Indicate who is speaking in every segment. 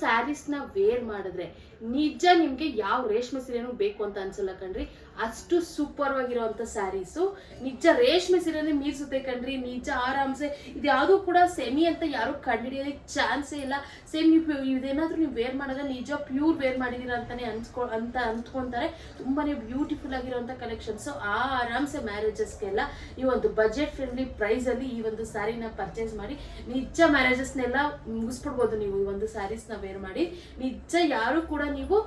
Speaker 1: ಸ್ಯಾರೀಸ್ನ wear ಮಾಡಿದ್ರೆ ನಿಜ ನಿಮ್ಗೆ ಯಾವ ರೇಷ್ಮೆ ಸೀರೆನೂ ಬೇಕು ಅಂತ ಅನ್ಸಲ್ಲ ಕಣ್ರಿ. ಅಷ್ಟು ಸೂಪರ್ ಆಗಿರುವಂತ ಸ್ಯಾರೀಸು ನಿಜ ರೇಷ್ಮೆ ಸೀರೆನೇ ಮೀರ್ಸುತ್ತೆ ಕಣ್ರಿ. ನಿಜ ಆರಾಮ್ಸೆ. ಇದು ಯಾವುದು ಕೂಡ ಸೆಮಿ ಅಂತ ಯಾರು ಕಂಡುಹಿಡಿಯೋದಕ್ಕೆ ಚಾನ್ಸೇ ಇಲ್ಲ. ಸೇಮ್ ಇದೇನಾದ್ರೂ ನೀವು ವೇರ್ ಮಾಡಿದ್ರೆ ನಿಜ ಪ್ಯೂರ್ ವೇರ್ ಮಾಡಿದ್ದೀರಾ ಅಂತಾನೆ ಅನ್ಸ್ಕೊ, ಅಂತ ಅನ್ಕೊಂತಾರೆ ತುಂಬಾನೇ ಬ್ಯೂಟಿಫುಲ್ ಆಗಿರುವಂತ ಕಲೆಕ್ಷನ್ಸ್ ಆ ಆರಾಮ್ಸೆ ಮ್ಯಾರೇಜಸ್ಗೆಲ್ಲ ಈ ಒಂದು ಬಜೆಟ್ ಫ್ರೆಂಡ್ಲಿ ಪ್ರೈಸ್ ಅಲ್ಲಿ ಈ ಒಂದು ಸ್ಯಾರಿನ ಪರ್ಚೇಸ್ ಮಾಡಿ ನಿಜ ಮ್ಯಾರೇಜಸ್ನೆಲ್ಲ ಮುಗಿಸ್ಬಿಡ್ಬೋದು ನೀವು ಈ ಒಂದು ಸ್ಯಾರೀಸ್ನ ವೇರ್ ಮಾಡಿ, ನಿಜ ಯಾರು ಕೂಡ ನೀವು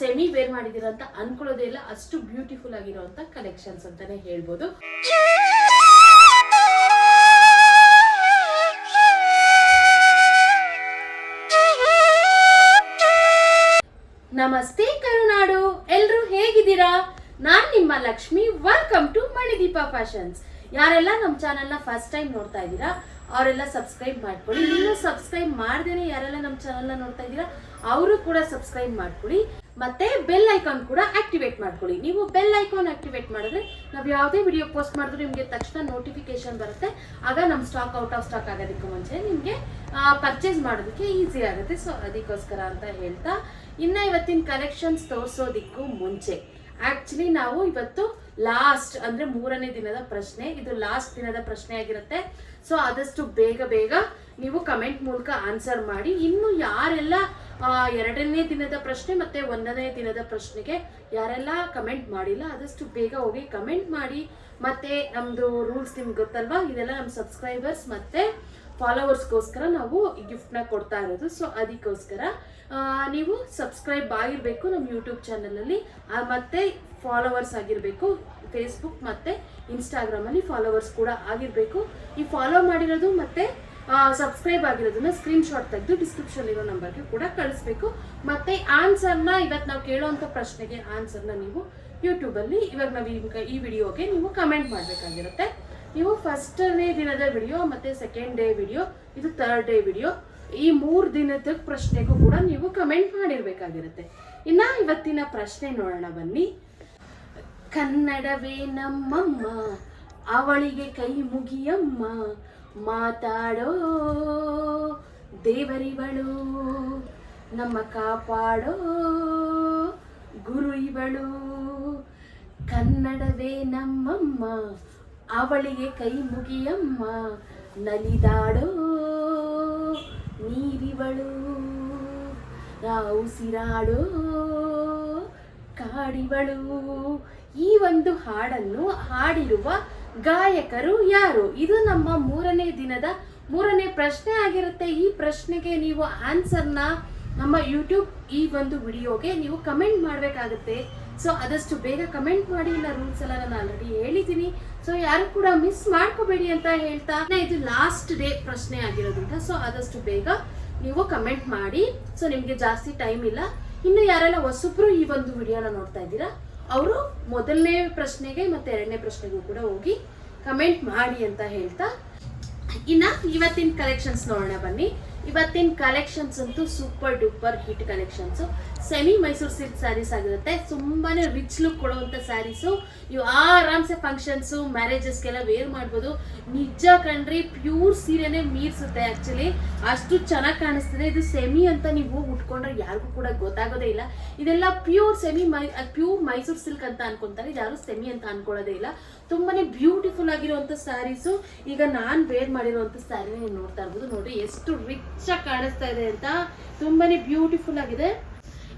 Speaker 1: ಸೆಮಿ ವೇರ್ ಮಾಡಿದೀರ ಅಂತ ಅನ್ಕೊಳ್ಳೋದೇ ಇಲ್ಲ. ಅಷ್ಟು ಬ್ಯೂಟಿಫುಲ್ ಆಗಿರುವಂತ ಕಲೆಕ್ಷನ್ಸ್ ಅಂತಾನೆ ಹೇಳ್ಬೋದು. ನಮಸ್ತೆ ಕರುನಾಡು. ಎಲ್ರೂ ಹೇಗಿದ್ದೀರಾ? ನಾನ್ ನಿಮ್ಮ Lakshmi. Welcome to Manideepa fashions ಯಾರೆಲ್ಲ ನಮ್ಮ ಚಾನೆಲ್ನ ಫಸ್ಟ್ ಟೈಮ್ ನೋಡ್ತಾ ಇದ್ದೀರಾ ಅವರೆಲ್ಲ ಸಬ್ಸ್ಕ್ರೈಬ್ ಮಾಡ್ಕೊಳ್ಳಿ. ಇನ್ನೂ ಸಬ್ಸ್ಕ್ರೈಬ್ ಮಾಡ್ದೇನೆ ಯಾರೆಲ್ಲ ನಮ್ಮ ಚಾನಲ್ನ ನೋಡ್ತಾ ಇದ್ದೀರಾ, ಅವರು ಕೂಡ ಸಬ್ಸ್ಕ್ರೈಬ್ ಮಾಡ್ಕೊಳ್ಳಿ. ಮತ್ತೆ ಬೆಲ್ ಐಕಾನ್ ಕೂಡ ಆಕ್ಟಿವೇಟ್ ಮಾಡ್ಕೊಳ್ಳಿ. ನೀವು ಬೆಲ್ ಐಕಾನ್ ಆಕ್ಟಿವೇಟ್ ಮಾಡಿದ್ರೆ ನಾವು ಯಾವುದೇ ವಿಡಿಯೋ ಪೋಸ್ಟ್ ಮಾಡಿದ್ರು ನಿಮಗೆ ತಕ್ಷಣ ನೋಟಿಫಿಕೇಶನ್ ಬರುತ್ತೆ. ಆಗ ನಮ್ಮ ಸ್ಟಾಕ್ ಔಟ್ ಆಫ್ ಸ್ಟಾಕ್ ಆಗೋದಕ್ಕೆ ಮುಂಚೆ ನಿಮಗೆ ಪರ್ಚೇಸ್ ಮಾಡೋದಕ್ಕೆ ಈಸಿ ಆಗುತ್ತೆ. ಸೊ ಅದಕ್ಕೋಸ್ಕರ ಅಂತ ಹೇಳ್ತಾ, ಇನ್ನ ಇವತ್ತಿನ ಕಲೆಕ್ಷನ್ಸ್ ತೋರಿಸೋದಿಕ್ಕೂ ಮುಂಚೆ ಆ್ಯಕ್ಚುಲಿ ನಾವು ಇವತ್ತು ಲಾಸ್ಟ್ ಅಂದ್ರೆ ಮೂರನೇ ದಿನದ ಪ್ರಶ್ನೆ, ಇದು ಲಾಸ್ಟ್ ದಿನದ ಪ್ರಶ್ನೆ ಆಗಿರುತ್ತೆ. ಸೊ ಆದಷ್ಟು ಬೇಗ ಬೇಗ ನೀವು ಕಮೆಂಟ್ ಮೂಲಕ ಆನ್ಸರ್ ಮಾಡಿ. ಇನ್ನು ಯಾರೆಲ್ಲ ಎರಡನೇ ದಿನದ ಪ್ರಶ್ನೆ ಮತ್ತೆ ಒಂದನೇ ದಿನದ ಪ್ರಶ್ನೆಗೆ ಯಾರೆಲ್ಲ ಕಮೆಂಟ್ ಮಾಡಿಲ್ಲ, ಆದಷ್ಟು ಬೇಗ ಹೋಗಿ ಕಮೆಂಟ್ ಮಾಡಿ. ಮತ್ತೆ ನಮ್ದು ರೂಲ್ಸ್ ನಿಮ್ಗೆ ಗೊತ್ತಲ್ವಾ? ಇದೆಲ್ಲ ನಮ್ಮ ಸಬ್ಸ್ಕ್ರೈಬರ್ಸ್ ಮತ್ತೆ ಫಾಲೋವರ್ಸ್ಗೋಸ್ಕರ ನಾವು ಗಿಫ್ಟ್ನ ಕೊಡ್ತಾ ಇರೋದು. ಸೊ ಅದಕ್ಕೋಸ್ಕರ ನೀವು ಸಬ್ಸ್ಕ್ರೈಬ್ ಆಗಿರಬೇಕು ನಮ್ಮ ಯೂಟ್ಯೂಬ್ ಚಾನಲಲ್ಲಿ ಮತ್ತೆ ಫಾಲೋವರ್ಸ್ ಆಗಿರಬೇಕು ಫೇಸ್ಬುಕ್ ಮತ್ತೆ ಇನ್ಸ್ಟಾಗ್ರಾಮಲ್ಲಿ ಫಾಲೋವರ್ಸ್ ಕೂಡ ಆಗಿರಬೇಕು. ಈ ಫಾಲೋ ಮಾಡಿರೋದು ಮತ್ತೆ ಸಬ್ಸ್ಕ್ರೈಬ್ ಆಗಿರೋದನ್ನ ಸ್ಕ್ರೀನ್ ಶಾಟ್ ತೆಗೆದು ಡಿಸ್ಕ್ರಿಪ್ಷನ್ ಇರೋ ನಂಬರ್ಗೆ ಕೂಡ ಕಳಿಸ್ಬೇಕು. ಮತ್ತೆ ಆನ್ಸರ್ನ ಇವತ್ತು ನಾವು ಕೇಳೋವಂಥ ಪ್ರಶ್ನೆಗೆ ಆನ್ಸರ್ನ ನೀವು ಯೂಟ್ಯೂಬಲ್ಲಿ ಇವಾಗ ನಾವು ಈ- ಈ ವಿಡಿಯೋಗೆ ನೀವು ಕಮೆಂಟ್ ಮಾಡಬೇಕಾಗಿರುತ್ತೆ. ನೀವು ಫಸ್ಟನೇ ದಿನದ ವಿಡಿಯೋ ಮತ್ತೆ ಸೆಕೆಂಡ್ ಡೇ ವಿಡಿಯೋ ಇದು ಥರ್ಡ್ ಡೇ ವಿಡಿಯೋ ಈ ಮೂರು ದಿನದ ಪ್ರಶ್ನೆಗೂ ಕೂಡ ನೀವು ಕಮೆಂಟ್ ಮಾಡಿರಬೇಕಾಗಿರುತ್ತೆ. ಇನ್ನ ಇವತ್ತಿನ ಪ್ರಶ್ನೆ ನೋಡೋಣ ಬನ್ನಿ. ಕನ್ನಡವೇ ನಮ್ಮಮ್ಮ, ಅವಳಿಗೆ ಕೈ ಮುಗಿಯಮ್ಮ. ಮಾತಾಡೋ ದೇವರಿವಳು, ನಮ್ಮ ಕಾಪಾಡೋ ಗುರು ಇವಳು ಕನ್ನಡವೇ ನಮ್ಮಮ್ಮ, ಅವಳಿಗೆ ಕೈ ಮುಗಿಯಮ್ಮ. ನಲಿದಾಡೋ ನೀರಿವಳು ನಾವು ಉಸಿರಾಡೋ ಕಾಡಿವಳು. ಈ ಒಂದು ಹಾಡನ್ನು ಹಾಡಿರುವ ಗಾಯಕರು ಯಾರು? ಇದು ನಮ್ಮ ಮೂರನೇ ದಿನದ ಮೂರನೇ ಪ್ರಶ್ನೆ ಆಗಿರುತ್ತೆ. ಈ ಪ್ರಶ್ನೆಗೆ ನೀವು ಆನ್ಸರ್ನ ನಮ್ಮ ಯೂಟ್ಯೂಬ್ ಈ ಒಂದು ವಿಡಿಯೋಗೆ ನೀವು ಕಮೆಂಟ್ ಮಾಡಬೇಕಾಗುತ್ತೆ. ಸೊ ಆದಷ್ಟು ಬೇಗ ಕಮೆಂಟ್ ಮಾಡಿ ಇಲ್ಲ ರೂಲ್ಸ್ ಎಲ್ಲ ನಾನು ಆಲ್ರೆಡಿ ಹೇಳಿದ್ದೀನಿ. ಸೊ ಯಾರು ಕೂಡ ಮಿಸ್ ಮಾಡ್ಕೋಬೇಡಿ ಅಂತ ಹೇಳ್ತಾ ಇದು ಲಾಸ್ಟ್ ಡೇ ಪ್ರಶ್ನೆ ಆಗಿರೋದ್ರಿಂದ ಸೊ ಆದಷ್ಟು ಬೇಗ ನೀವು ಕಮೆಂಟ್ ಮಾಡಿ. ಸೊ ನಿಮಗೆ ಜಾಸ್ತಿ ಟೈಮ್ ಇಲ್ಲ. ಇನ್ನು ಯಾರೆಲ್ಲ ಹೊಸಬ್ರು ಈ ಒಂದು ವಿಡಿಯೋನ ನೋಡ್ತಾ ಇದ್ದೀರಾ ಅವರು ಮೊದಲನೇ ಪ್ರಶ್ನೆಗೆ ಮತ್ತೆ ಎರಡನೇ ಪ್ರಶ್ನೆಗೂ ಕೂಡ ಹೋಗಿ ಕಮೆಂಟ್ ಮಾಡಿ ಅಂತ ಹೇಳ್ತಾ. ಇನ್ನ ಇವತ್ತಿನ ಕಲೆಕ್ಷನ್ಸ್ ನೋಡೋಣ ಬನ್ನಿ. ಇವತ್ತಿನ ಕಲೆಕ್ಷನ್ಸ್ ಅಂತೂ super duper hit collections semi Mysuru silk saris ಆಗಿರುತ್ತೆ. ತುಂಬಾನೇ ರಿಚ್ ಲುಕ್ ಕೊಡುವಂತ ಸ್ಯಾರೀಸು. ಇವು ಆರಾಮ್ಸೆ ಫಂಕ್ಷನ್ಸು ಮ್ಯಾರೇಜಸ್ಗೆಲ್ಲ ವೇರ್ ಮಾಡ್ಬೋದು. ನಿಜ ಕಂಡ್ರಿ ಪ್ಯೂರ್ ಸೀರೆನೇ ಮೀರಿಸುತ್ತೆ ಆಕ್ಚುಲಿ ಅಷ್ಟು ಚೆನ್ನಾಗಿ ಕಾಣಿಸ್ತದೆ. ಇದು ಸೆಮಿ ಅಂತ ನೀವು ಉಟ್ಕೊಂಡ್ರೆ ಯಾರಿಗೂ ಕೂಡ ಗೊತ್ತಾಗೋದೇ ಇಲ್ಲ. ಇದೆಲ್ಲ ಪ್ಯೂರ್ ಸೆಮಿ ಮೈ ಪ್ಯೂರ್ ಮೈಸೂರು ಸಿಲ್ಕ್ ಅಂತ ಅನ್ಕೊಂತಾರೆ. ಯಾರು ಸೆಮಿ ಅಂತ ಅನ್ಕೊಳ್ಳೋದೇ ಇಲ್ಲ. ತುಂಬಾನೇ ಬ್ಯೂಟಿಫುಲ್ ಆಗಿರುವಂತ ಸ್ಯಾರೀಸು. ಈಗ ನಾನು ವೇರ್ ಮಾಡಿರುವಂತ ಸ್ಯಾರಿನ ನೀವು ನೋಡ್ತಾ ಇರ್ಬೋದು. ನೋಡಿ, ಎಷ್ಟು ರಿಚ್ ಆಗಿ ಕಾಣಿಸ್ತಾ ಇದೆ ಅಂತ. ತುಂಬಾನೇ ಬ್ಯೂಟಿಫುಲ್ ಆಗಿದೆ.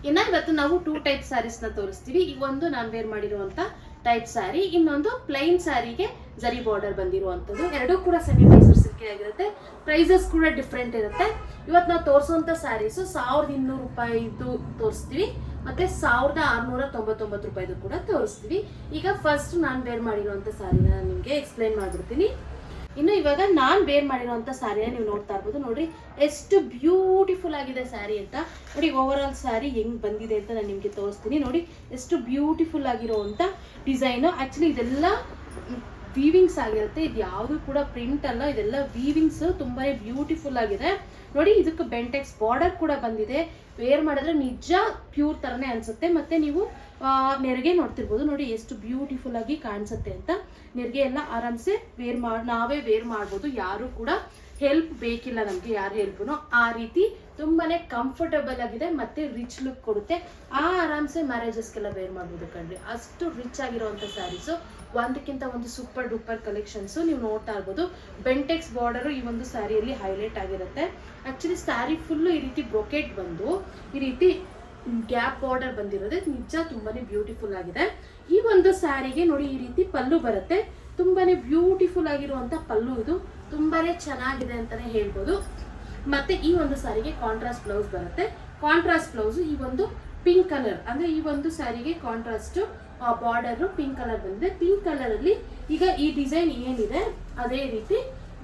Speaker 1: ಇನ್ನ ಇವತ್ತು ನಾವು ಟೂ ಟೈಪ್ ಸ್ಯಾರೀಸ್ನ ತೋರಿಸ್ತೀವಿ. ಈ ಒಂದು ನಾನ್ ವೇರ್ ಮಾಡಿರುವಂತ ಟೈಪ್ ಸ್ಯಾರಿ ಇನ್ನೊಂದು ಪ್ಲೈನ್ ಸ್ಯಾರಿಗೆ ಜರಿ ಬಾರ್ಡರ್ ಬಂದಿರುವಂತದ್ದು ಎರಡೂ ಕೂಡ ಸೆಮಿ ಮೈಸೂರು ಸಿಲ್ಕಿ ಆಗಿರುತ್ತೆ. ಪ್ರೈಸಸ್ ಕೂಡ ಡಿಫ್ರೆಂಟ್ ಇರುತ್ತೆ. ಇವತ್ತು ನಾವು ತೋರಿಸುವಂತ ಸ್ಯಾರೀಸ್ ಸಾವಿರದ ಇನ್ನೂರು ರೂಪಾಯಿದು ತೋರಿಸ್ತೀವಿ. ಮತ್ತೆ ಸಾವಿರದ ಆರ್ನೂರ ತೊಂಬತ್ತೊಂಬತ್ತು ರೂಪಾಯಿದು ಕೂಡ ತೋರಿಸ್ತೀವಿ. ಈಗ ಫಸ್ಟ್ ನಾನು ವೇರ್ ಮಾಡಿರುವಂತ ಸ್ಯಾರಿನ ನಿಮಗೆ ಎಕ್ಸ್ಪ್ಲೈನ್ ಮಾಡ್ಬಿಡ್ತೀನಿ. ಇನ್ನು ಇವಾಗ ನಾನ್ ಬೇರ್ ಮಾಡಿರುವಂತ ಸ್ಯಾರಿನ ನೀವು ನೋಡ್ತಾ ಇರ್ಬೋದು. ನೋಡ್ರಿ, ಎಷ್ಟು ಬ್ಯೂಟಿಫುಲ್ ಆಗಿದೆ ಸ್ಯಾರಿ ಅಂತ. ನೋಡಿ ಓವರ್ ಆಲ್ ಸ್ಯಾರಿ ಹೆಂಗ್ ಬಂದಿದೆ ಅಂತ ನಾನು ನಿಮ್ಗೆ ತೋರಿಸ್ತೀನಿ. ನೋಡಿ, ಎಷ್ಟು ಬ್ಯೂಟಿಫುಲ್ ಆಗಿರುವಂತ ಡಿಸೈನು ಆಕ್ಚುಲಿ ಇದೆಲ್ಲ ವೀವಿಂಗ್ಸ್ ಆಗಿರುತ್ತೆ. ಇದು ಯಾವುದು ಕೂಡ ಪ್ರಿಂಟ್ ಅಲ್ಲ. ಇದೆಲ್ಲ ವೀವಿಂಗ್ಸ್ ತುಂಬಾ ಬ್ಯೂಟಿಫುಲ್ ಆಗಿದೆ. ನೋಡಿ, ಇದಕ್ಕೆ ಬೆಂಟೆಕ್ಸ್ ಬಾರ್ಡರ್ ಕೂಡ ಬಂದಿದೆ. ವೇರ್ ಮಾಡಿದ್ರೆ ನಿಜ ಪ್ಯೂರ್ ತರನೇ ಅನ್ಸುತ್ತೆ. ಮತ್ತೆ ನೀವು ನೆರಿಗೆ ನೋಡ್ತಿರ್ಬೋದು. ನೋಡಿ, ಎಷ್ಟು ಬ್ಯೂಟಿಫುಲ್ ಆಗಿ ಕಾಣಿಸುತ್ತೆ ಅಂತ. ನೆರಿಗೆ ಎಲ್ಲ ಆರಾಮ್ಸೆ ವೇರ್ ಮಾಡಿ ನಾವೇ ವೇರ್ ಮಾಡ್ಬೋದು. ಯಾರು ಕೂಡ ಹೆಲ್ಪ್ ಬೇಕಿಲ್ಲ ನಮಗೆ, ಯಾರು ಹೆಲ್ಪ್ನು. ಆ ರೀತಿ ತುಂಬಾನೇ ಕಂಫರ್ಟಬಲ್ ಆಗಿದೆ, ಮತ್ತೆ ರಿಚ್ ಲುಕ್ ಕೊಡುತ್ತೆ. ಆ ಆರಾಮ್ಸೆ ಮ್ಯಾರೇಜಸ್ಗೆಲ್ಲ ವೇರ್ ಮಾಡ್ಬೋದು ಕಣ್ರಿ. ಅಷ್ಟು ರಿಚ್ ಆಗಿರೋವಂಥ ಸ್ಯಾರೀಸು. ಒಂದಕ್ಕಿಂತ ಒಂದು ಸೂಪರ್ ಡೂಪರ್ ಕಲೆಕ್ಷನ್ಸು ನೀವು ನೋಡ್ತಾ ಇರ್ಬೋದು. ಬೆಂಟೆಕ್ಸ್ ಬಾರ್ಡರು ಈ ಒಂದು ಸ್ಯಾರಿಯಲ್ಲಿ ಹೈಲೈಟ್ ಆಗಿರುತ್ತೆ. ಆ್ಯಕ್ಚುಲಿ ಸ್ಯಾರಿ ಫುಲ್ಲು ಈ ರೀತಿ ಬ್ರೊಕೆಟ್ ಬಂದು, ಈ ರೀತಿ ಗ್ಯಾಪ್ ಬಾರ್ಡರ್ ಬಂದಿರೋದೇ. ನಿಜ ತುಂಬಾನೇ ಬ್ಯೂಟಿಫುಲ್ ಆಗಿದೆ. ಈ ಒಂದು ಸ್ಯಾರಿಗೆ ನೋಡಿ ಈ ರೀತಿ ಪಲ್ಲು ಬರುತ್ತೆ. ತುಂಬಾನೇ ಬ್ಯೂಟಿಫುಲ್ ಆಗಿರುವಂತ ಪಲ್ಲು ಇದು. ತುಂಬಾನೇ ಚೆನ್ನಾಗಿದೆ ಅಂತಾನೆ ಹೇಳ್ಬೋದು. ಮತ್ತೆ ಈ ಒಂದು ಸ್ಯಾರಿಗೆ ಕಾಂಟ್ರಾಸ್ಟ್ ಬ್ಲೌಸ್ ಬರುತ್ತೆ. ಕಾಂಟ್ರಾಸ್ಟ್ ಬ್ಲೌಸ್ ಈ ಒಂದು ಪಿಂಕ್ ಕಲರ್ ಅಂದ್ರೆ ಈ ಒಂದು ಸ್ಯಾರಿಗೆ ಕಾಂಟ್ರಾಸ್ಟ್ ಬಾರ್ಡರ್ ಪಿಂಕ್ ಕಲರ್ ಬಂದಿದೆ. ಪಿಂಕ್ ಕಲರ್ ಅಲ್ಲಿ ಈಗ ಈ ಡಿಸೈನ್ ಏನಿದೆ, ಅದೇ ರೀತಿ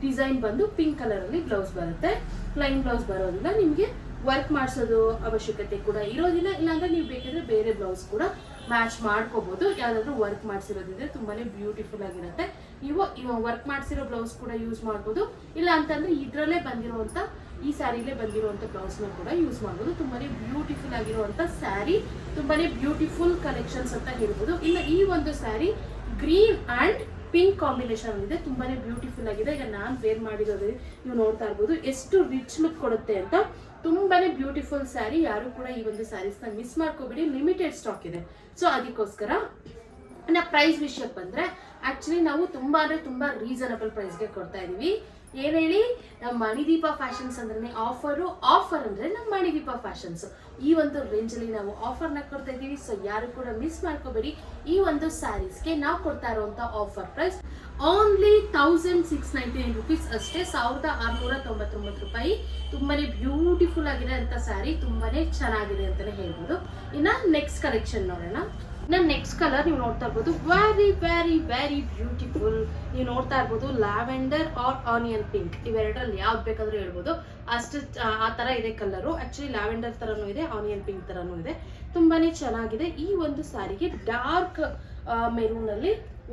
Speaker 1: ಡಿಸೈನ್ ಬಂದು ಪಿಂಕ್ ಕಲರ್ ಅಲ್ಲಿ ಬ್ಲೌಸ್ ಬರುತ್ತೆ. ಪ್ಲೈನ್ ಬ್ಲೌಸ್ ಬರೋದ್ರಿಂದ ನಿಮಗೆ ವರ್ಕ್ ಮಾಡಿಸೋದು ಅವಶ್ಯಕತೆ ಕೂಡ ಇರೋದಿಲ್ಲ. ಇಲ್ಲಾಂದ್ರೆ ನೀವು ಬೇಕಿದ್ರೆ ಬೇರೆ ಬ್ಲೌಸ್ ಕೂಡ ಮ್ಯಾಚ್ ಮಾಡ್ಕೋಬಹುದು ಯಾವ್ದಾದ್ರು ವರ್ಕ್ ಮಾಡಿಸಿರೋದಿದ್ರೆ ತುಂಬಾನೇ ಬ್ಯೂಟಿಫುಲ್ ಆಗಿರುತ್ತೆ. ನೀವು ವರ್ಕ್ ಮಾಡಿಸಿರೋ ಬ್ಲೌಸ್ ಕೂಡ ಯೂಸ್ ಮಾಡ್ಬೋದು. ಇಲ್ಲ ಅಂತಂದ್ರೆ ಇದ್ರಲ್ಲೇ ಬಂದಿರುವಂತ ಈ ಸ್ಯಾರಿಲೇ ಬಂದಿರುವಂತ ಬ್ಲೌಸ್ನ ಕೂಡ ಯೂಸ್ ಮಾಡ್ಬೋದು. ತುಂಬಾನೇ ಬ್ಯೂಟಿಫುಲ್ ಆಗಿರುವಂತ ಸ್ಯಾರಿ, ತುಂಬಾನೇ ಬ್ಯೂಟಿಫುಲ್ ಕಲೆಕ್ಷನ್ಸ್ ಅಂತ ಹೇಳ್ಬೋದು. ಇನ್ನು ಈ ಒಂದು sari green and pink combination ಇದೆ. ತುಂಬಾನೇ ಬ್ಯೂಟಿಫುಲ್ ಆಗಿದೆ. ಈಗ ನಾನು ವೇರ್ ಮಾಡಿರೋದು ನೀವು ನೋಡ್ತಾ ಇರ್ಬೋದು. ಎಷ್ಟು ರಿಚ್ ಲುಕ್ ಕೊಡುತ್ತೆ ಅಂತ ತುಂಬಾನೇ ಬ್ಯೂಟಿಫುಲ್ ಸ್ಯಾರಿ. ಯಾರು ಕೂಡ ಈ ಒಂದು ಸ್ಯಾರೀಸ್ನ ಮಿಸ್ ಮಾಡ್ಕೋಬೇಡಿ. ಲಿಮಿಟೆಡ್ ಸ್ಟಾಕ್ ಇದೆ. ಸೊ ಅದಕ್ಕೋಸ್ಕರ ನಾ ಪ್ರೈಸ್ ವಿಷಯಕ್ಕೆ ಬಂದ್ರೆ ಆಕ್ಚುಲಿ ನಾವು ತುಂಬಾ ಅಂದರೆ ತುಂಬಾ ರೀಸನಬಲ್ ಪ್ರೈಸ್ಗೆ ಕೊಡ್ತಾ ಇದೀವಿ. ಏನ್ ಹೇಳಿ? ನಮ್ಮ ಮಣಿದೀಪ ಫ್ಯಾಷನ್ಸ್ ಅಂದ್ರೆ ಆಫರು ಆಫರ್ ಅಂದ್ರೆ ನಮ್ಮ ಮಣಿದೀಪ ಫ್ಯಾಷನ್ಸ್ ಈ ಒಂದು ರೇಂಜ್ ಅಲ್ಲಿ ನಾವು ಆಫರ್ನ ಕೊಡ್ತಾ ಇದೀವಿ ಸೊ ಯಾರು ಕೂಡ ಮಿಸ್ ಮಾಡ್ಕೋಬೇಡಿ. ಈ ಒಂದು ಸ್ಯಾರೀಸ್ಗೆ ನಾವು ಕೊಡ್ತಾ ಇರುವಂತ offer price only thousand six ninety nine rupees ಅಷ್ಟೇ. ಸಾವಿರದ ಆರ್ನೂರ ತೊಂಬತ್ತೊಂಬತ್ತು ರೂಪಾಯಿ. ತುಂಬಾನೇ ಬ್ಯೂಟಿಫುಲ್ ಆಗಿದೆ ಅಂತ ಸ್ಯಾರಿ ತುಂಬಾನೇ ಚೆನ್ನಾಗಿದೆ ಅಂತಾನೆ ಹೇಳ್ಬೋದು. ಇನ್ನ ನೆಕ್ಸ್ಟ್ ಕಲೆಕ್ಷನ್ ನೋಡೋಣ. ಇನ್ನ ನೆಕ್ಸ್ಟ್ ಕಲರ್ ನೀವು ನೋಡ್ತಾ ಇರ್ಬೋದು. ವೆರಿ ವೆರಿ ವೆರಿ ಬ್ಯೂಟಿಫುಲ್ ನೀವು ನೋಡ್ತಾ ಇರ್ಬೋದು ಲ್ಯಾವೆಂಡರ್ ಆರ್ ಆನಿಯನ್ ಪಿಂಕ್ ಇವೆರಡರಲ್ಲಿ ಯಾವ್ದು ಬೇಕಾದ್ರೂ ಹೇಳ್ಬೋದು. ಅಷ್ಟು, ಆ ತರ ಇದೆ ಕಲರು ಆ್ಯಕ್ಚುಲಿ ಲ್ಯಾವೆಂಡರ್ ಥರನೂ ಇದೆ ಆನಿಯನ್ ಪಿಂಕ್ ಥರನೂ ಇದೆ. ತುಂಬಾನೇ ಚೆನ್ನಾಗಿದೆ. ಈ ಒಂದು ಸಾರಿಗೆ ಡಾರ್ಕ್ ಮೆರೂನ್ ಅಲ್ಲಿ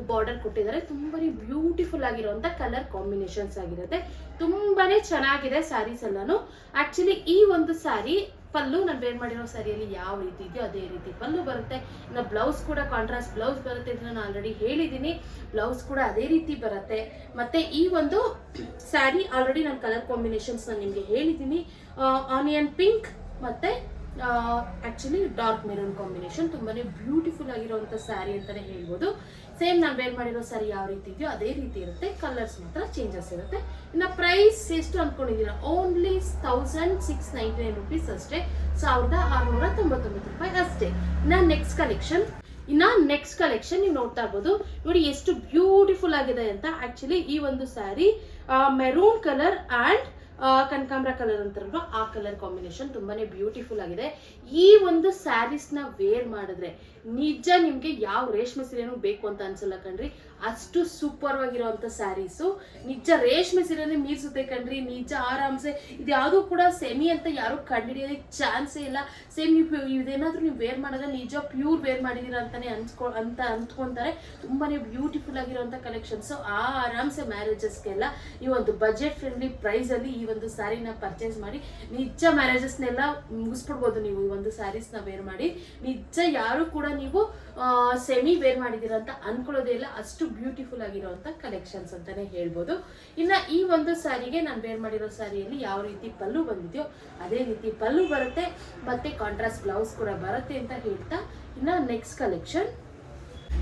Speaker 1: ಬಾರ್ಡರ್ ಕೊಟ್ಟಿದ್ದಾರೆ. ತುಂಬಾನೇ ಬ್ಯೂಟಿಫುಲ್ ಆಗಿರುವಂತ ಕಲರ್ ಕಾಂಬಿನೇಷನ್ಸ್ ಆಗಿರುತ್ತೆ. ತುಂಬಾನೇ ಚೆನ್ನಾಗಿದೆ ಸ್ಯಾರೀಸ್ ಎಲ್ಲಾನು. ಆಕ್ಚುಲಿ ಈ ಒಂದು ಸ್ಯಾರಿ ಪಲ್ಲು, ನಾನು ವೇರ್ ಮಾಡಿರೋ ಸ್ಯಾರಿಯಲ್ಲಿ ಯಾವ ರೀತಿ ಇದೆಯೋ ಅದೇ ರೀತಿ ಪಲ್ಲು ಬರುತ್ತೆ. ಇನ್ನು ಬ್ಲೌಸ್ ಕೂಡ ಕಾಂಟ್ರಾಸ್ಟ್ ಬ್ಲೌಸ್ ಬರುತ್ತೆ ಅಂತ ನಾನು ಆಲ್ರೆಡಿ ಹೇಳಿದ್ದೀನಿ. ಬ್ಲೌಸ್ ಕೂಡ ಅದೇ ರೀತಿ ಬರುತ್ತೆ. ಮತ್ತೆ ಈ ಒಂದು ಸ್ಯಾರಿ ಆಲ್ರೆಡಿ ನಾನು ಕಲರ್ ಕಾಂಬಿನೇಷನ್ಸ್ ನಾನು ನಿಮಗೆ ಹೇಳಿದ್ದೀನಿ. ಆನಿಯನ್ ಪಿಂಕ್ ಮತ್ತೆ ಆಕ್ಚುಲಿ ಡಾರ್ಕ್ ಮೆರೂನ್ ಕಾಂಬಿನೇಷನ್ ತುಂಬಾನೇ ಬ್ಯೂಟಿಫುಲ್ ಆಗಿರುವಂತ ಸ್ಯಾರಿ ಅಂತಲೇ ಹೇಳ್ಬೋದು. ಸೇಮ್ ನಾನು ವೇರ್ ಮಾಡಿರೋ ಸರಿ ಯಾವ ರೀತಿ ಇದೆಯೋ ಅದೇ ರೀತಿ ಇರುತ್ತೆ. ಕಲರ್ಸ್ ಮಾತ್ರ ಚೇಂಜಸ್ ಇರುತ್ತೆ. ಇನ್ನು ಪ್ರೈಸ್ ಎಷ್ಟು ಅಂದ್ಕೊಂಡಿದ್ದೀರಾ only thousand six ninety nine rupees ಅಷ್ಟೇ. ಸಾವಿರದ ಆರುನೂರ ತೊಂಬತ್ತೊಂಬತ್ತು ರೂಪಾಯಿ ಅಷ್ಟೇ. ಇನ್ನು ನೆಕ್ಸ್ಟ್ ಕಲೆಕ್ಷನ್ ಇನ್ನ ನೆಕ್ಸ್ಟ್ ಕಲೆಕ್ಷನ್ ನೀವು ನೋಡ್ತಾ ಇರ್ಬೋದು. ನೋಡಿ ಎಷ್ಟು ಬ್ಯೂಟಿಫುಲ್ ಆಗಿದೆ ಅಂತ ಆಕ್ಚುಲಿ ಈ ಒಂದು ಸ್ಯಾರಿ ಮೆರೂನ್ ಕಲರ್ ಅಂಡ್ ಕನಕಾಂಬ್ರ ಕಲರ್ ಅಂತಾರಲ್ವ, ಆ ಕಲರ್ ಕಾಂಬಿನೇಷನ್ ತುಂಬಾನೇ ಬ್ಯೂಟಿಫುಲ್ ಆಗಿದೆ. ಈ ಒಂದು ಸ್ಯಾರೀಸ್ನ ವೇರ್ ಮಾಡಿದ್ರೆ ನಿಜ ನಿಮ್ಗೆ ಯಾವ ರೇಷ್ಮೆ ಸೀರೆನೂ ಬೇಕು ಅಂತ ಅನ್ಸಲ್ಲ ಕಣ್ರಿ. ಅಷ್ಟು ಸೂಪರ್ ಆಗಿರುವಂತ ಸ್ಯಾರೀಸು ನಿಜ ರೇಷ್ಮೆ ಸೀರೆನೇ ಮೀರ್ಸುತ್ತೆ ಕಣ್ರಿ, ನಿಜ ಆರಾಮ್ಸೆ. ಇದು ಯಾವುದು ಕೂಡ ಸೆಮಿ ಅಂತ ಯಾರು ಕಂಡುಹಿಡಿಯೋದಕ್ಕೆ ಚಾನ್ಸೇ ಇಲ್ಲ. ಸೇಮ್ ಇದೇನಾದ್ರೂ ನೀವು ವೇರ್ ಮಾಡಿದ್ರೆ ನಿಜ ಪ್ಯೂರ್ ವೇರ್ ಮಾಡಿದೀರಾ ಅಂತಾನೆ ಅನ್ಸ್ಕೊ ಅಂತ ಅಂದ್ಕೊಂತಾರೆ ತುಂಬಾನೇ ಬ್ಯೂಟಿಫುಲ್ ಆಗಿರುವಂತ ಕಲೆಕ್ಷನ್ಸ್ ಆ ಆರಾಮ್ಸೆ ಮ್ಯಾರೇಜಸ್ಗೆಲ್ಲ ಈ ಒಂದು ಬಜೆಟ್ ಫ್ರೆಂಡ್ಲಿ ಪ್ರೈಸ್ ಅಲ್ಲಿ ಈ ಒಂದು ಸ್ಯಾರಿನ ಪರ್ಚೇಸ್ ಮಾಡಿ, ನಿಜ ಮ್ಯಾರೇಜಸ್ನೆಲ್ಲ ಮುಗಿಸ್ಬಿಡ್ಬೋದು ನೀವು ಈ ಒಂದು ಸ್ಯಾರೀಸ್ನ ವೇರ್ ಮಾಡಿ. ನಿಜ ಯಾರು ಕೂಡ ನೀವು ಸೆಮಿ ವೇರ್ ಮಾಡಿದ್ದೀರಾ ಅಂತ ಅನ್ಕೊಳ್ಳೋದೇ ಇಲ್ಲ. ಅಷ್ಟು ಬ್ಯೂಟಿಫುಲ್ ಆಗಿರುವಂತ ಕಲೆಕ್ಷನ್ಸ್ ಅಂತಾನೆ ಹೇಳ್ಬೋದು. ಇನ್ನ ಈ ಒಂದು ಸ್ಯಾರಿಗೆ ನಾನು ಬೇರ್ ಮಾಡಿರೋ ಸ್ಯಾರಿಯಲ್ಲಿ ಯಾವ ರೀತಿ ಪಲ್ಲು ಬಂದಿದೆಯೋ ಅದೇ ರೀತಿ ಪಲ್ಲು ಬರುತ್ತೆ, ಮತ್ತೆ ಕಾಂಟ್ರಾಸ್ಟ್ ಬ್ಲೌಸ್ ಕೂಡ ಬರುತ್ತೆ ಅಂತ ಹೇಳ್ತಾ ಇನ್ನ ನೆಕ್ಸ್ಟ್ ಕಲೆಕ್ಷನ್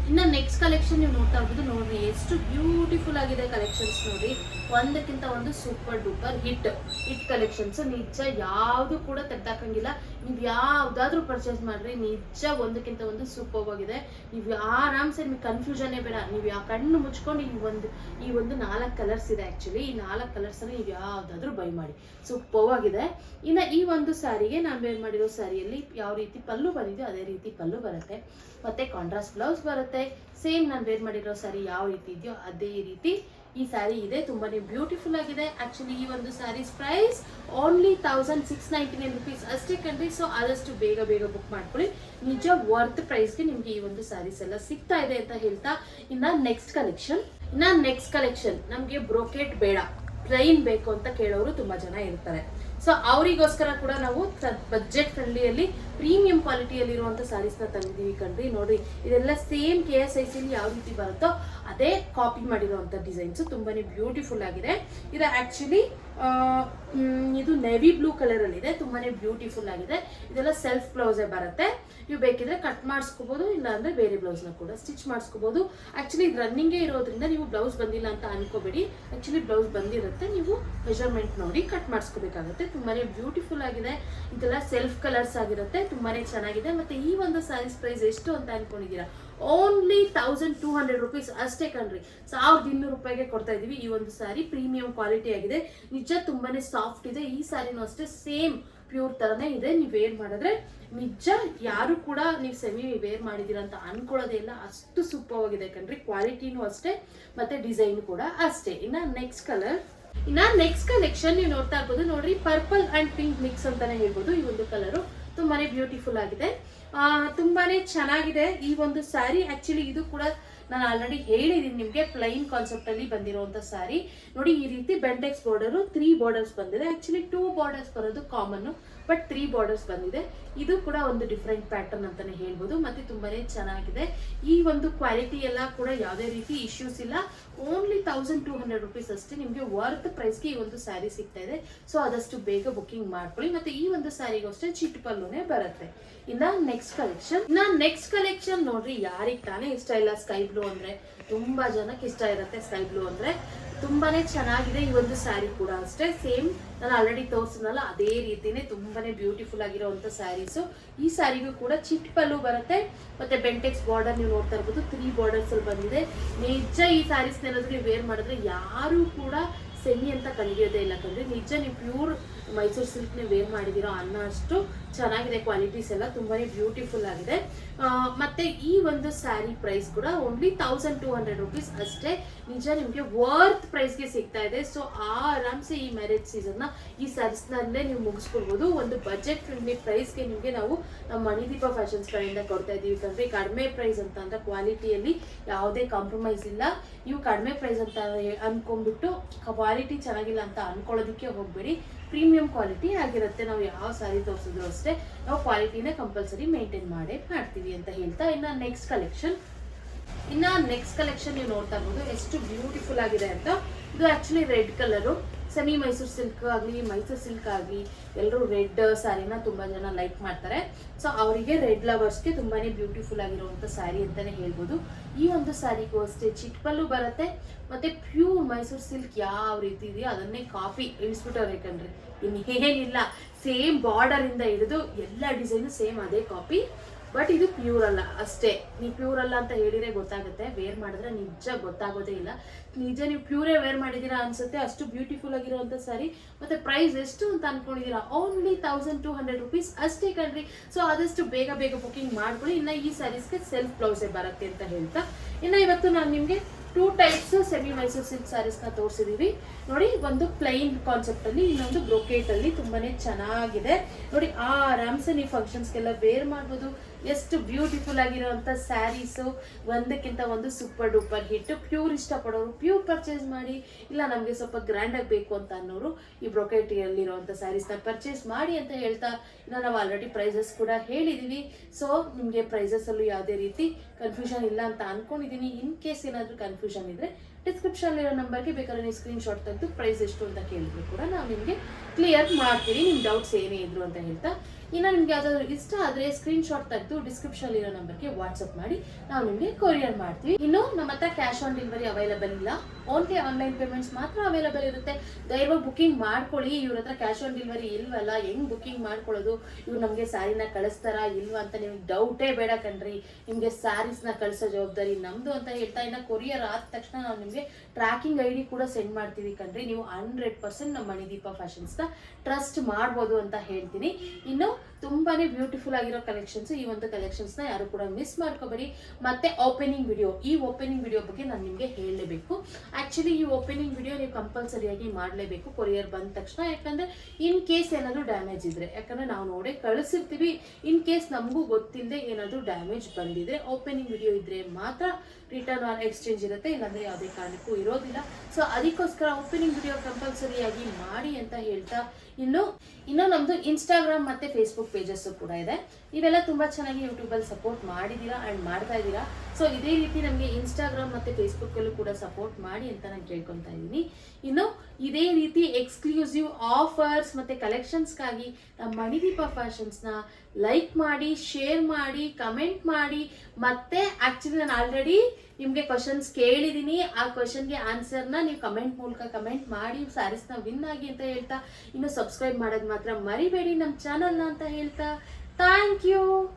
Speaker 1: ಇನ್ನ ನೆಕ್ಸ್ಟ್ ಕಲೆಕ್ಷನ್ ನೀವು ನೋಡ್ತಾ ಇರ್ಬೋದು, ನೋಡ್ರಿ ಎಷ್ಟು ಬ್ಯೂಟಿಫುಲ್ ಆಗಿದೆ ಕಲೆಕ್ಷನ್ಸ್ ನೋಡಿ. ಒಂದಕ್ಕಿಂತ ಒಂದು super duper hit hit collections ನಿಜ ಯಾವುದು ಕೂಡ ತೆಗ್ದಾಕಂಗಿಲ್ಲ. ನೀವು ಯಾವ್ದಾದ್ರೂ ಪರ್ಚೇಸ್ ಮಾಡ್ರಿ ನಿಜ ಒಂದಕ್ಕಿಂತ ಒಂದು ಸೂಪರ್ ಆಗಿದೆ. ನೀವು ಆರಾಮ್ಸೆ ನಿಮ್ಗೆ ಕನ್ಫ್ಯೂಷನ್ನೇ ಬೇಡ. ನೀವು ಯಾವ ಕಣ್ಣು ಮುಚ್ಕೊಂಡು ಈ ಒಂದು ಈ ಒಂದು ನಾಲ್ಕು ಕಲರ್ಸ್ ಇದೆ ಆ್ಯಕ್ಚುಲಿ ಈ ನಾಲ್ಕು ಕಲರ್ಸ್ ಅನ್ನು ನೀವು ಯಾವುದಾದ್ರೂ ಬೈ ಮಾಡಿ. ಸೂಪರ್ ಆಗಿದೆ. ಇನ್ನ ಈ ಒಂದು ಸ್ಯಾರಿಗೆ ನಾನು ವೇರ್ ಮಾಡಿರೋ ಸ್ಯಾರಿಯಲ್ಲಿ ಯಾವ ರೀತಿ ಪಲ್ಲು ಬಂದಿದೆಯೋ ಅದೇ ರೀತಿ ಪಲ್ಲು ಬರುತ್ತೆ. ಮತ್ತೆ ಕಾಂಟ್ರಾಸ್ಟ್ ಬ್ಲೌಸ್ ಬರುತ್ತೆ. ಸೇಮ್ ನಾನು ವೇರ್ ಮಾಡಿರೋ ಸ್ಯಾರಿ ಯಾವ ರೀತಿ ಇದೆಯೋ, ಅದೇ ರೀತಿ ಈ ಸ್ಯಾರಿ ಇದೆ, ತುಂಬಾನೇ ಬ್ಯೂಟಿಫುಲ್ ಆಗಿದೆ. ಆಕ್ಚುಲಿ ಈ ಒಂದು saris price only thousand six ninety nine rupees ಅಷ್ಟೇ ಕಂಡ್ರಿ ಸೊ ಆದಷ್ಟು ಬೇಗ ಬೇಗ ಬುಕ್ ಮಾಡ್ಕೊಳ್ಳಿ. ನಿಜ ವರ್ತ್ ಪ್ರೈಸ್ಗೆ ನಿಮ್ಗೆ ಈ ಒಂದು ಸ್ಯಾರೀಸ್ ಎಲ್ಲ ಸಿಗ್ತಾ ಇದೆ ಅಂತ ಹೇಳ್ತಾ ಇನ್ನ ನೆಕ್ಸ್ಟ್ ಕಲೆಕ್ಷನ್ ಇನ್ನ ನೆಕ್ಸ್ಟ್ ಕಲೆಕ್ಷನ್ ನಮ್ಗೆ ಬ್ರೋಕೆಟ್ ಬೇಡ. ಪ್ಲೈನ್ ಬೇಕು ಅಂತ ಕೇಳೋರು ತುಂಬಾ ಜನ ಇರ್ತಾರೆ. ಸೊ ಅವರಿಗೋಸ್ಕರ ಕೂಡ ನಾವು ಬಜೆಟ್ ಫ್ರೆಂಡ್ಲಿಯಲ್ಲಿ ಪ್ರೀಮಿಯಂ ಕ್ವಾಲಿಟಿಯಲ್ಲಿರುವಂಥ ಸ್ಯಾರೀಸ್ನ ತಂದಿದ್ದೀವಿ ಕಣ್ರಿ. ನೋಡ್ರಿ, ಇದೆಲ್ಲ same K S I C ಯಾವ ರೀತಿ ಬರುತ್ತೋ, ಅದೇ ಕಾಪಿ ಮಾಡಿರುವಂಥ ಡಿಸೈನ್ಸ್ ತುಂಬಾನೇ ಬ್ಯೂಟಿಫುಲ್ ಆಗಿದೆ. ಇದು ಆಕ್ಚುಲಿ ಇದು ನೆವಿ ಬ್ಲೂ ಕಲರ್ ಅಲ್ಲಿ ಇದೆ. ತುಂಬಾನೇ ಬ್ಯೂಟಿಫುಲ್ ಆಗಿದೆ. ಇದೆಲ್ಲ ಸೆಲ್ಫ್ ಬ್ಲೌಸೇ ಬರುತ್ತೆ. ನೀವು ಬೇಕಿದ್ರೆ ಕಟ್ ಮಾಡಿಸ್ಕೋಬಹುದು ಇಲ್ಲ ಅಂದ್ರೆ ಬೇರೆ ಬ್ಲೌಸ್ನ ಕೂಡ ಸ್ಟಿಚ್ ಮಾಡಿಸ್ಕೋಬಹುದು ಆಕ್ಚುಲಿ ಇದು ರನ್ನಿಂಗೇ ಇರೋದ್ರಿಂದ ನೀವು ಬ್ಲೌಸ್ ಬಂದಿಲ್ಲ ಅಂತ ಅನ್ಕೋಬೇಡಿ. ಆಕ್ಚುಲಿ ಬ್ಲೌಸ್ ಬಂದಿರುತ್ತೆ. ನೀವು ಮೆಷರ್ಮೆಂಟ್ ನೋಡಿ ಕಟ್ ಮಾಡಿಸ್ಕೋಬೇಕಾಗುತ್ತೆ. ತುಂಬಾನೇ ಬ್ಯೂಟಿಫುಲ್ ಆಗಿದೆ. ಇದೆಲ್ಲ ಸೆಲ್ಫ್ ಕಲರ್ಸ್ ಆಗಿರುತ್ತೆ. ತುಂಬಾನೇ ಚೆನ್ನಾಗಿದೆ. ಮತ್ತೆ ಈ ಒಂದು ಸ್ಯಾರೀಸ್ ಪ್ರೈಸ್ ಎಷ್ಟು ಅಂತ ಅನ್ಕೊಂಡಿದ್ದೀರಾ? Only thousand two hundred rupees ಅಷ್ಟೇ ಕಣ್ರಿ. ಸಾವಿರದ ಇನ್ನೂರು ರೂಪಾಯಿಗೆ ಕೊಡ್ತಾ ಇದೀವಿ. ಈ ಒಂದು ಸಾರಿ ಪ್ರೀಮಿಯಂ ಕ್ವಾಲಿಟಿ ಆಗಿದೆ. ನಿಜ ತುಂಬಾನೇ ಸಾಫ್ಟ್ ಇದೆ. ಈ ಸಾರಿನೂ ಅಷ್ಟೇ ಸೇಮ್ ಪ್ಯೂರ್ ತರನೇ ಇದೆ. ನೀವು ವೇರ್ ಮಾಡಿದ್ರೆ ನಿಜ ಯಾರು ಕೂಡ ನೀವು ಸೆಮಿ ವೇರ್ ಮಾಡಿದೀರ ಅಂತ ಅನ್ಕೊಳ್ಳೋದೇ ಇಲ್ಲ. ಅಷ್ಟು ಸೂಪರ್ ಆಗಿದೆ ಕಣ್ರಿ. ಕ್ವಾಲಿಟಿನೂ ಅಷ್ಟೇ, ಮತ್ತೆ ಡಿಸೈನ್ ಕೂಡ ಅಷ್ಟೇ. ಇನ್ನ ನೆಕ್ಸ್ಟ್ ಕಲರ್ ಇನ್ನ ನೆಕ್ಸ್ಟ್ ಕಲೆಕ್ಷನ್ ನೀವು ನೋಡ್ತಾ ಇರ್ಬೋದು. ನೋಡ್ರಿ ಪರ್ಪಲ್ ಅಂಡ್ ಪಿಂಕ್ ಮಿಕ್ಸ್ ಅಂತಾನೆ ಹೇಳ್ಬೋದು. ಈ ಒಂದು ಕಲರು ತುಂಬಾನೇ ಬ್ಯೂಟಿಫುಲ್ ಆಗಿದೆ. ತುಂಬಾನೇ ಚೆನ್ನಾಗಿದೆ ಈ ಒಂದು ಸ್ಯಾರಿ. ಆಕ್ಚುಲಿ ಇದು ಕೂಡ ನಾನು ಆಲ್ರೆಡಿ ಹೇಳಿದೀನಿ, ನಿಮಗೆ ಪ್ಲೈನ್ ಕಾನ್ಸೆಪ್ಟ್ ಅಲ್ಲಿ ಬಂದಿರುವಂತ ಸ್ಯಾರಿ ನೋಡಿ, ಈ ರೀತಿ ಬೆಂಡೆಕ್ಸ್ ಬಾರ್ಡರ್ ತ್ರೀ ಬಾರ್ಡರ್ಸ್ ಬಂದಿದೆ. ಆ್ಯಕ್ಚುಲಿ ಟೂ ಬಾರ್ಡರ್ಸ್ ಬರೋದು ಕಾಮನ್ ಬಟ್ ತ್ರೀ ಬಾರ್ಡರ್ಸ್ ಬಂದಿದೆ. ಇದು ಕೂಡ ಒಂದು ಡಿಫ್ರೆಂಟ್ ಪ್ಯಾಟರ್ನ್ ಅಂತಾನೆ ಹೇಳ್ಬೋದು. ಮತ್ತೆ ತುಂಬಾನೇ ಚೆನ್ನಾಗಿದೆ. ಈ ಒಂದು ಕ್ವಾಲಿಟಿ ಎಲ್ಲ ಕೂಡ ಯಾವುದೇ ರೀತಿ ಇಶ್ಯೂಸ್ ಇಲ್ಲ. Only thousand two hundred rupees ಅಷ್ಟೇ ನಿಮಗೆ ವರ್ತ್ ಪ್ರೈಸ್ಗೆ ಈ ಒಂದು ಸ್ಯಾರಿ ಸಿಗ್ತಾ ಇದೆ. ಸೊ ಆದಷ್ಟು ಬೇಗ ಬುಕ್ಕಿಂಗ್ ಮಾಡ್ಕೊಳ್ಳಿ. ಮತ್ತೆ ಈ ಒಂದು ಸ್ಯಾರಿಗೂ ಅಷ್ಟೇ ಚಿಟ್ ಪಲ್ಲುನೇ ಬರುತ್ತೆ. ಇನ್ನ ನೆಕ್ಸ್ಟ್ ಕಲೆಕ್ಷನ್ ಇನ್ನ ನೆಕ್ಸ್ಟ್ ಕಲೆಕ್ಷನ್ ನೋಡ್ರಿ, ಯಾರಿಗೆ ತಾನೇ ಇಷ್ಟ ಇಲ್ಲ ಸ್ಕೈ ಬ್ಲೂ ಅಂದ್ರೆ ತುಂಬಾ ಜನಕ್ಕೆ ಇಷ್ಟ ಇರುತ್ತೆ ಸ್ಕೈ ಬ್ಲೂ ಅಂದ್ರೆ. ತುಂಬಾನೇ ಚೆನ್ನಾಗಿದೆ ಈ ಒಂದು ಸ್ಯಾರಿ ಕೂಡ ಅಷ್ಟೇ. ಸೇಮ್ ನಾನು ಆಲ್ರೆಡಿ ತೋರಿಸಿದ್ನಲ್ಲ, ಅದೇ ರೀತಿನೇ ತುಂಬಾನೇ ಬ್ಯೂಟಿಫುಲ್ ಆಗಿರೋಂಥ ಸ್ಯಾರೀಸು ಈ ಸ್ಯಾರಿಗೂ ಕೂಡ ಚಿಟ್ ಪಲ್ಲು ಬರುತ್ತೆ. ಮತ್ತೆ ಬೆಂಟೆಕ್ಸ್ ಬಾರ್ಡರ್ ನೀವು ನೋಡ್ತಾ ಇರ್ಬೋದು ತ್ರೀ ಬಾರ್ಡರ್ಸ್ ಅಲ್ಲಿ ಬಂದಿದೆ. ನಿಜ ಈ ಸ್ಯಾರೀಸ್ ಏನಾದ್ರು ವೇರ್ ಮಾಡಿದ್ರೆ ಯಾರು ಕೂಡ ಸೆಮಿ ಅಂತ ಕಲಿಯೋದೇ ಇಲ್ಲ ಕಂಡ್ರೆ ನಿಜ ನೀವು ಪ್ಯೂರ್ ಮೈಸೂರು ಸಿಲ್ಕ್ನೇ ವೇರ್ ಮಾಡಿದಿರೋ ಅನ್ನೋ ಅಷ್ಟು ಚೆನ್ನಾಗಿದೆ ಕ್ವಾಲಿಟೀಸ್ ಎಲ್ಲ ತುಂಬಾನೇ ಬ್ಯೂಟಿಫುಲ್ ಆಗಿದೆ. ಮತ್ತೆ ಈ ಒಂದು ಸ್ಯಾರಿ ಪ್ರೈಸ್ ಕೂಡ only thousand two hundred rupees ಅಷ್ಟೇ. ನಿಜ ನಿಮಗೆ ವರ್ತ್ ಪ್ರೈಸ್ಗೆ ಸಿಗ್ತಾ ಇದೆ. ಸೊ ಆರಾಮ್ಸೆ ಈ ಮ್ಯಾರೇಜ್ ಸೀಸನ್ನ ಈ ಸ್ಯಾರೀಸ್ನಲ್ಲೇ ನೀವು ಮುಗಿಸ್ಕೊಡ್ಬೋದು ಒಂದು ಬಜೆಟ್ ಫ್ರೆಂಡ್ಲಿ ಪ್ರೈಸ್ಗೆ ನಿಮಗೆ ನಾವು ನಮ್ಮ ಮಣಿದೀಪ ಫ್ಯಾಷನ್ಸ್ ಕಡೆಯಿಂದ ಕೊಡ್ತಾ ಇದೀವಿ ಯಾಕಂದ್ರೆ ಕಡಿಮೆ ಪ್ರೈಸ್ ಅಂತ ಅಂದ್ರೆ ಕ್ವಾಲಿಟಿಯಲ್ಲಿ ಯಾವುದೇ ಕಾಂಪ್ರಮೈಸ್ ಇಲ್ಲ. ನೀವು ಕಡಿಮೆ ಪ್ರೈಸ್ ಅಂತ ಅನ್ಕೊಂಡ್ಬಿಟ್ಟು ಕ್ವಾಲಿಟಿ ಚೆನ್ನಾಗಿಲ್ಲ ಅಂತ ಅನ್ಕೊಳ್ಳೋದಕ್ಕೆ ಹೋಗ್ಬೇಡಿ. ಪ್ರೀಮಿಯಂ ಕ್ವಾಲಿಟಿ ಆಗಿರುತ್ತೆ. ನಾವು ಯಾವ ಸಾರಿ ತೋರಿಸಿದ್ರು ಅಷ್ಟೇ ನಾವು ಕ್ವಾಲಿಟಿನೇ ಕಂಪಲ್ಸರಿ ಮೇಂಟೈನ್ ಮಾಡೇ ಮಾಡ್ತೀವಿ ಅಂತ ಹೇಳ್ತಾ ಇನ್ನು ನೆಕ್ಸ್ಟ್ ಕಲೆಕ್ಷನ್ ಇನ್ನು ನೆಕ್ಸ್ಟ್ ಕಲೆಕ್ಷನ್ ನೀವು ನೋಡ್ತಾ ಇರ್ಬೋದು. ಎಷ್ಟು ಬ್ಯೂಟಿಫುಲ್ ಆಗಿದೆ ಅಂತ. ಇದು actually red colour semi Mysuru silk ಆಗಲಿ, ಮೈಸೂರು ಸಿಲ್ಕ್ ಆಗಲಿ ಎಲ್ಲರೂ ರೆಡ್ ಸ್ಯಾರಿನ ತುಂಬ ಜನ ಲೈಕ್ ಮಾಡ್ತಾರೆ. ಸೊ ಅವರಿಗೆ ರೆಡ್ ಲವರ್ಸ್ಗೆ ತುಂಬಾ ಬ್ಯೂಟಿಫುಲ್ ಆಗಿರುವಂಥ ಸ್ಯಾರಿ ಅಂತಲೇ ಹೇಳ್ಬೋದು. ಈ ಒಂದು ಸ್ಯಾರಿಗೂ ಅಷ್ಟೇ ಚಿಟ್ಪಲ್ಲು ಬರುತ್ತೆ. ಮತ್ತು ಪ್ಯೂರ್ ಮೈಸೂರು ಸಿಲ್ಕ್ ಯಾವ ರೀತಿ ಇದೆಯೋ ಅದನ್ನೇ ಕಾಪಿ ಇಳಿಸ್ಬಿಟ್ಟವ್ರೆ ಕಣ್ರಿ. ಇನ್ನೇನಿಲ್ಲ ಸೇಮ್ ಬಾರ್ಡರಿಂದ ಹಿಡಿದು ಎಲ್ಲ ಡಿಸೈನು ಸೇಮ್ ಅದೇ ಕಾಪಿ. ಬಟ್ ಇದು ಪ್ಯೂರ್ ಅಲ್ಲ, ಅಷ್ಟೇ. ನೀವು ಪ್ಯೂರ್ ಅಲ್ಲ ಅಂತ ಹೇಳಿದ್ರೆ ಗೊತ್ತಾಗುತ್ತೆ ವೇರ್ ಮಾಡಿದ್ರೆ ನಿಜ ಗೊತ್ತಾಗೋದೇ ಇಲ್ಲ. ನಿಜ ನೀವು ಪ್ಯೂರೇ ವೇರ್ ಮಾಡಿದ್ದೀರಾ ಅನ್ಸುತ್ತೆ, ಅಷ್ಟು ಬ್ಯೂಟಿಫುಲ್ ಆಗಿರುವಂಥ ಸಾರಿ ಮತ್ತೆ ಪ್ರೈಸ್ ಎಷ್ಟು ಅಂತ ಅನ್ಕೊಂಡಿದೀರಾ only thousand two hundred rupees ಅಷ್ಟೇ ಕಣ್ರಿ. ಸೊ ಆದಷ್ಟು ಬೇಗ ಬೇಗ ಬುಕಿಂಗ್ ಮಾಡ್ಕೊಳ್ಳಿ. ಇನ್ನು ಈ ಸ್ಯಾರೀಸ್ಗೆ ಸೆಲ್ಫ್ ಬ್ಲೌಸೇ ಬರುತ್ತೆ ಅಂತ ಹೇಳ್ತಾ. ಇನ್ನು ಇವತ್ತು ನಾನು ನಿಮಗೆ two types semi Mysuru silk ಸ್ಯಾರೀಸ್ನ ತೋರಿಸಿದೀವಿ. ನೋಡಿ, ಒಂದು ಪ್ಲೈನ್ ಕಾನ್ಸೆಪ್ಟ್ ಅಲ್ಲಿ, ಇನ್ನೊಂದು ಬ್ರೋಕೇಟ್ ಅಲ್ಲಿ ತುಂಬಾನೇ ಚೆನ್ನಾಗಿದೆ. ನೋಡಿ ಆರಾಮ್ಸೆ ನೀವು ಫಂಕ್ಷನ್ಸ್ಗೆಲ್ಲ ವೇರ್ ಮಾಡ್ಬೋದು. ಎಷ್ಟು ಬ್ಯೂಟಿಫುಲ್ ಆಗಿರುವಂತ ಸ್ಯಾರೀಸು ಒಂದಕ್ಕಿಂತ ಒಂದು ಸೂಪರ್ ಡೂಪರ್ ಹಿಟ್ ಪ್ಯೂರ್ ಇಷ್ಟಪಡೋರು ಪ್ಯೂರ್ ಪರ್ಚೇಸ್ ಮಾಡಿ, ಇಲ್ಲ ನಮಗೆ ಸ್ವಲ್ಪ ಗ್ರ್ಯಾಂಡ್ ಆಗಿ ಬೇಕು ಅಂತ ಅನ್ನೋರು ಈ ಬ್ರೊಕೇಟಿಯಲ್ಲಿರುವಂಥ ಸ್ಯಾರೀಸ್ನ ಪರ್ಚೇಸ್ ಮಾಡಿ ಅಂತ ಹೇಳ್ತಾ, ಇನ್ನು ನಾವು ಆಲ್ರೆಡಿ ಪ್ರೈಸಸ್ ಕೂಡ ಹೇಳಿದೀವಿ. ಸೊ ನಿಮಗೆ ಪ್ರೈಸಸ್ ಅಲ್ಲೂ ಯಾವುದೇ ರೀತಿ ಕನ್ಫ್ಯೂಷನ್ ಇಲ್ಲ ಅಂತ ಅಂದ್ಕೊಂಡಿದ್ದೀನಿ ಇನ್ ಕೇಸ್ ಏನಾದರೂ ಕನ್ಫ್ಯೂಷನ್ ಇದ್ರೆ ಡಿಸ್ಕ್ರಿಪ್ಷನ್ ಇರೋ ನಂಬರ್ಗೆ ಬೇಕಾದ್ರೆ ನೀವು ಸ್ಕ್ರೀನ್ಶಾಟ್ ತೆಗೆದು ಪ್ರೈಸ್ ಎಷ್ಟು ಅಂತ ಕೇಳಿದ್ರು ಕೂಡ ನಾವು ನಿಮಗೆ ಕ್ಲಿಯರ್ ಮಾಡ್ತೀವಿ. ನಿಮ್ಮ ಡೌಟ್ಸ್ ಏನೇ ಇದ್ರು ಅಂತ ಹೇಳ್ತಾ ಇನ್ನು ನಿಮ್ಗೆ ಯಾವ್ದಾದ್ರು ಇಷ್ಟ ಆದ್ರೆ ಸ್ಕ್ರೀನ್ ಶಾಟ್ ತೆಗೆದು ಡಿಸ್ಕ್ರಿಪ್ಷನ್ ಇರೋ ನಂಬರ್ಗೆ ವಾಟ್ಸಪ್ ಮಾಡಿ. ನಾವು ನಿಮಗೆ ಕೊರಿಯರ್ ಮಾಡ್ತೀವಿ. ಇನ್ನು ನಮ್ಮ ಹತ್ರ ಕ್ಯಾಶ್ ಆನ್ ಡೆಲಿವರಿ ಅವೈಲಬಲ್ ಇಲ್ಲ. ಓನ್ಲಿ ಆನ್ಲೈನ್ ಪೇಮೆಂಟ್ಸ್ ಮಾತ್ರ ಅವೈಲಬಲ್ ಇರುತ್ತೆ. ದಯವಾಗಿ ಬುಕಿಂಗ್ ಮಾಡ್ಕೊಳ್ಳಿ. ಇವ್ರ ಹತ್ರ ಕ್ಯಾಶ್ ಆನ್ ಡೆಲಿವರಿ ಇಲ್ವಲ್ಲ? ಹೆಂಗ್ ಬುಕಿಂಗ್ ಮಾಡ್ಕೊಳ್ಳೋದು? ಇವ್ರು ನಮಗೆ ಸ್ಯಾರಿನ ಕಳಿಸ್ತಾರಾ ಇಲ್ವಾ ಅಂತ ನಿಮ್ಗೆ ಡೌಟೇ ಬೇಡ ಕಣ್ರಿ. ನಿಮಗೆ ಸ್ಯಾರೀಸ್ನ ಕಳಿಸೋ ಜವಾಬ್ದಾರಿ ನಮ್ದು ಅಂತ ಹೇಳ್ತಾ ಇನ್ನು ಕೊರಿಯರ್ ಆದ ತಕ್ಷಣ ನಾವು ನಿಮಗೆ ಟ್ರ್ಯಾಕಿಂಗ್ ಐ ಡಿ ಕೂಡ ಸೆಂಡ್ ಮಾಡ್ತೀವಿ ಕಣ್ರಿ. ನೀವು ಹಂಡ್ರೆಡ್ ಪರ್ಸೆಂಟ್ ನಮ್ಮ ಮಣಿದೀಪ ಫ್ಯಾಷನ್ಸ್ನ ಟ್ರಸ್ಟ್ ಮಾಡ್ಬೋದು ಅಂತ ಹೇಳ್ತೀನಿ. ಇನ್ನು ತುಂಬಾನೇ ಬ್ಯೂಟಿಫುಲ್ ಆಗಿರೋ ಕಲೆಕ್ಷನ್ಸ್ ಈ ಒಂದು ಕಲೆಕ್ಷನ್ಸ್ನ ಯಾರು ಕೂಡ ಮಿಸ್ ಮಾಡ್ಕೋಬೇಡಿ. ಮತ್ತೆ ಓಪನಿಂಗ್ ವಿಡಿಯೋ ಈ ಓಪನಿಂಗ್ ವಿಡಿಯೋ ಬಗ್ಗೆ ನಾನು ನಿಮಗೆ ಹೇಳಲೇಬೇಕು. ಆಕ್ಚುಲಿ ಈ ಓಪನಿಂಗ್ ವಿಡಿಯೋ ನೀವು ಕಂಪಲ್ಸರಿಯಾಗಿ ಮಾಡಲೇಬೇಕು ಕೊರಿಯರ್ ಬಂದ ತಕ್ಷಣ. ಯಾಕಂದ್ರೆ ಇನ್ ಕೇಸ್ ಏನಾದರೂ ಡ್ಯಾಮೇಜ್ ಇದ್ರೆ, ಯಾಕಂದ್ರೆ ನಾವು ನೋಡೇ ಕಳಿಸಿರ್ತೀವಿ. ಇನ್ ಕೇಸ್ ನಮಗೂ ಗೊತ್ತಿಲ್ಲದೆ ಏನಾದರೂ ಡ್ಯಾಮೇಜ್ ಬಂದಿದ್ರೆ ಓಪನಿಂಗ್ ವಿಡಿಯೋ ಇದ್ರೆ ಮಾತ್ರ ರಿಟರ್ನ್ ಆರ್ ಎಕ್ಸ್ಚೇಂಜ್ ಇರುತ್ತೆ, ಇಲ್ಲಾಂದ್ರೆ ಯಾವುದೇ ಕಾರಣಕ್ಕೂ ಇರೋದಿಲ್ಲ. ಸೊ ಅದಕ್ಕೋಸ್ಕರ ಓಪನಿಂಗ್ ವಿಡಿಯೋ ಕಂಪಲ್ಸರಿಯಾಗಿ ಮಾಡಿ ಅಂತ ಹೇಳ್ತಾ ಇನ್ನು ಇನ್ನು ನಮ್ಮದು ಇನ್ಸ್ಟಾಗ್ರಾಮ್ ಮತ್ತು ಫೇಸ್ಬುಕ್ ಪೇಜಸ್ಸು ಕೂಡ ಇದೆ. ನೀವೆಲ್ಲ ತುಂಬ ಚೆನ್ನಾಗಿ ಯೂಟ್ಯೂಬಲ್ಲಿ ಸಪೋರ್ಟ್ ಮಾಡಿದ್ದೀರಾ ಆ್ಯಂಡ್ ಮಾಡ್ತಾ ಇದ್ದೀರಾ? ಸೊ ಇದೇ ರೀತಿ ನಮಗೆ ಇನ್ಸ್ಟಾಗ್ರಾಮ್ ಮತ್ತು ಫೇಸ್ಬುಕ್ಕಲ್ಲೂ ಕೂಡ ಸಪೋರ್ಟ್ ಮಾಡಿ ಅಂತ ನಾನು ಕೇಳ್ಕೊತಾ ಇದ್ದೀನಿ. ಇನ್ನು ಇದೇ ರೀತಿ ಎಕ್ಸ್ಕ್ಲೂಸಿವ್ ಆಫರ್ಸ್ ಮತ್ತು ಕಲೆಕ್ಷನ್ಸ್ಗಾಗಿ ನಮ್ಮ ಮಣಿದೀಪ ಫ್ಯಾಷನ್ಸ್ನ ಲೈಕ್ ಮಾಡಿ ಶೇರ್ ಮಾಡಿ ಕಮೆಂಟ್ ಮಾಡಿ. ಮತ್ತೆ ಆ್ಯಕ್ಚುಲಿ ನಾನು ಆಲ್ರೆಡಿ ನಿಮಗೆ ಕ್ವಶನ್ಸ್ ಕೇಳಿದ್ದೀನಿ. ಆ ಕ್ವಶನ್ಗೆ ಆನ್ಸರ್ನ ನೀವು ಕಮೆಂಟ್ ಮೂಲಕ ಕಮೆಂಟ್ ಮಾಡಿ ಸ್ಯಾರೀಸ್ನ ವಿನ್ ಆಗಿ ಅಂತ ಹೇಳ್ತಾ, ಇನ್ನು ಸಬ್ಸ್ಕ್ರೈಬ್ ಮಾಡೋದು ಮಾತ್ರ ಮರಿಬೇಡಿ ನಮ್ಮ ಚಾನಲ್ನ ಅಂತ ಹೇಳ್ತಾ. Thank you.